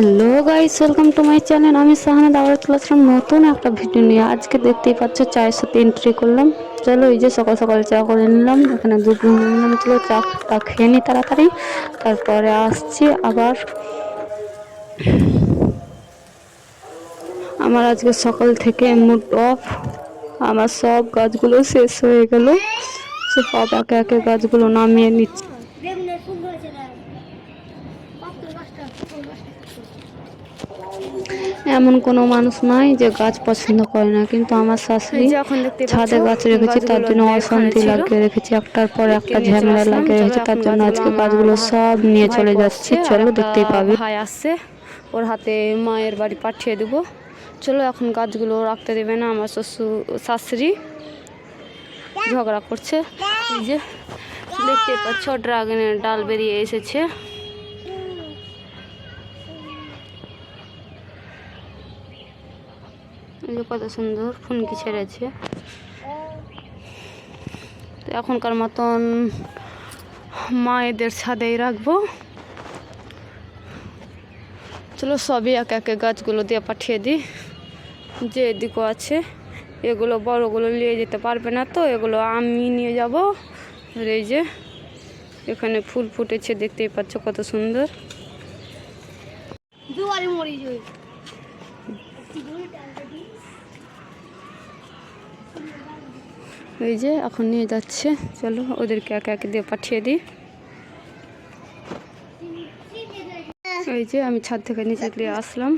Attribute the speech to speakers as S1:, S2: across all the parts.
S1: Hello guys welcome to my channel আমি সাহানা দাওয়ার classroom নতুন একটা ভিডিও নিয়ে। আজকে দেখতেই পাচ্ছ চায়ের সাথে এন্ট্রি করলাম। চলো এই যে সকাল সকাল চা করে নিলাম। এখানে দুধ নিলাম ছিল চাটা খেয়ে নিই তাড়াতাড়ি। তারপরে আসছি আবার। আমার আজকে সকাল থেকে মুড অফ আমার সব গাছগুলো শেষ হয়ে গেল। সব একে একে গাছগুলো নামিয়ে নিচ্ছি
S2: বেগুনের ফুল ধরেছে না কত গাছটা ফুল গাছটা
S1: এমন কোনো মানুষ নাই যে গাছ পছন্দ করে না কিন্তু আমার শাশুড়ি ছাদে গাছ রেখেছি তার জন্য অশান্তি। লাগিয়ে রেখেছি একটার পর একটা ঝামেলা। লাগিয়ে রেখেছি তার জন্য আজকে
S3: গাছগুলো
S1: সব নিয়ে চলে যাচ্ছে
S3: যাচ্ছি
S1: চলো দেখতেই পাবে
S3: ভাই আসছে ওর হাতে মায়ের বাড়ি পাঠিয়ে দেবো চলো এখন গাছগুলো রাখতে দেবে না আমার শ্বশুর শাশুড়ি ঝগড়া করছে যে দেখতে পাচ্ছ ড্রাগনের ডাল বেরিয়ে এসেছে কত সুন্দর ফুনকি ছেড়েছে। তো এখনকার মতন মায়েদের ছাদেই রাখব। চলো সবই এক একে গাছগুলো দিয়ে পাঠিয়ে দিই। যে এদিকও আছে, এগুলো বড়গুলো নিয়ে যেতে পারবে না তো, এগুলো আমি নিয়ে যাব। এই যে এখানে ফুল ফুটেছে, দেখতেই পাচ্ছ কত সুন্দর।
S2: দুয়ারে মরি
S3: এই যে, এখন নিয়ে যাচ্ছে। চলো, ওদেরকে একে একে দিয়ে পাঠিয়ে দিই। এই যে, আমি ছাদ থেকে নিচে গিয়ে আসলাম।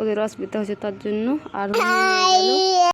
S3: ওদের অসুবিধা হচ্ছে তার জন্য। আর